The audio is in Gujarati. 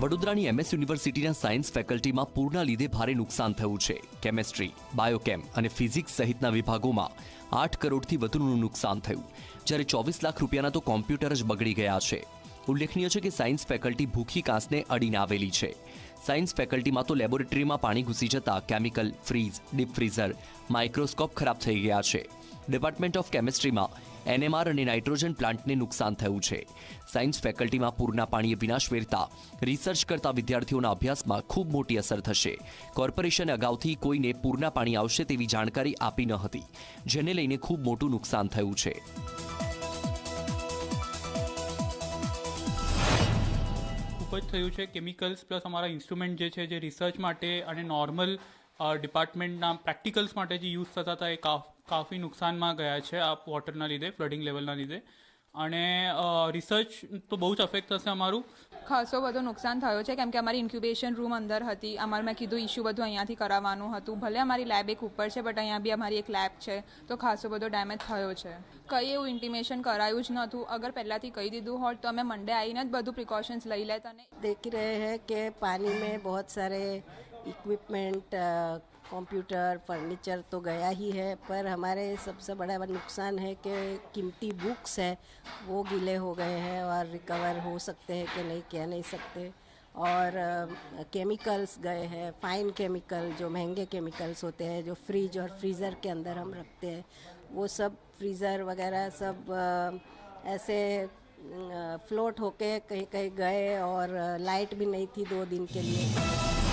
વડોદરાની એમએસ યુનિવર્સિટીના સાયન્સ ફેકલ્ટીમાં પૂરના લીધે ભારે નુકસાન થયું છે. કેમેસ્ટ્રી બાયોકેમ અને ફિઝિક્સ સહિતના વિભાગોમાં આઠ કરોડથી વધુનું નુકસાન થયું. જ્યારે ચોવીસ લાખ રૂપિયાના તો કોમ્પ્યુટર જ બગડી ગયા છે. ઉલ્લેખનીય છે કે સાયન્સ ફેકલ્ટી ભૂખી કાંસને અડીને આવેલી છે. સાયન્સ ફેકલ્ટીમાં તો લેબોરેટરીમાં પાણી ઘૂસી જતા chemical, fridge, deep freezer, microscope ખરાબ થઈ ગયા છે. ડિપાર્ટમેન્ટ ઓફ કેમિસ્ટ્રીમાં એનએમઆર અને નાઇટ્રોજન પ્લાન્ટને નુકસાન થયું છે. સાયન્સ ફેકલ્ટીમાં પૂરના પાણીએ વિનાશ વેરતા રિસર્ચ કરતા વિદ્યાર્થીઓના અભ્યાસમાં ખૂબ મોટી અસર થશે. કોર્પોરેશને અગાઉથી કોઈને પૂરના પાણી આવશે તેવી જાણકારી આપી ન હતી, જેને લઈને ખૂબ મોટું નુકસાન થયું છે. જ થયું છે. કેમિકલ્સ પ્લસ અમારા ઇન્સ્ટ્રુમેન્ટ જે છે, જે રિસર્ચ માટે અને નોર્મલ ડિપાર્ટમેન્ટના પ્રેક્ટિકલ્સ માટે જે યુઝ થતા હતા, એ કાફ- નુકસાનમાં ગયા છે આ વોટરના લીધે ફ્લડિંગ લેવલના લીધે. અને રિસર્ચ તો બહુ જ અફેક્ટ થશે અમારું. ખાસો બધો નુકસાન થયો છે કેમ કે અમારી ઇન્ક્યુબેશન રૂમ અંદર હતી અમારે મેં કીધું ઇશ્યુ બધું અહીંયાથી કરાવવાનું હતું. ભલે અમારી લેબ એક ઉપર છે બટ અહીંયા બી અમારી એક લેબ છે તો ખાસો બધો ડેમેજ થયો છે. કંઈ એવું ઇન્ટિમેશન કરાયું જ નહોતું. અગર પહેલાંથી કહી દીધું હોત તો અમે મંડે આવીને જ બધું પ્રિકોશન્સ લઈ લેતા અને દેખી રહે હે કે પાણી મેં બહુ સારે ઇક્વિપમેન્ટ कंप्यूटर, फर्नीचर तो गया ही है, पर हमारे सबसे बड़ा नुकसान है कि कीमती बुक्स है, वो गीले हो गए हैं और रिकवर हो सकते हैं कि नहीं, कह नहीं सकते। और केमिकल्स गए हैं फाइन केमिकल जो महँगे केमिकल्स होते हैं, जो फ्रिज और फ्रीज़र के अंदर हम रखते हैं, वो सब फ्रीज़र वगैरह सब ऐसे फ्लोट होके कहीं कहीं गए और लाइट भी नहीं थी दो दिन के लिए।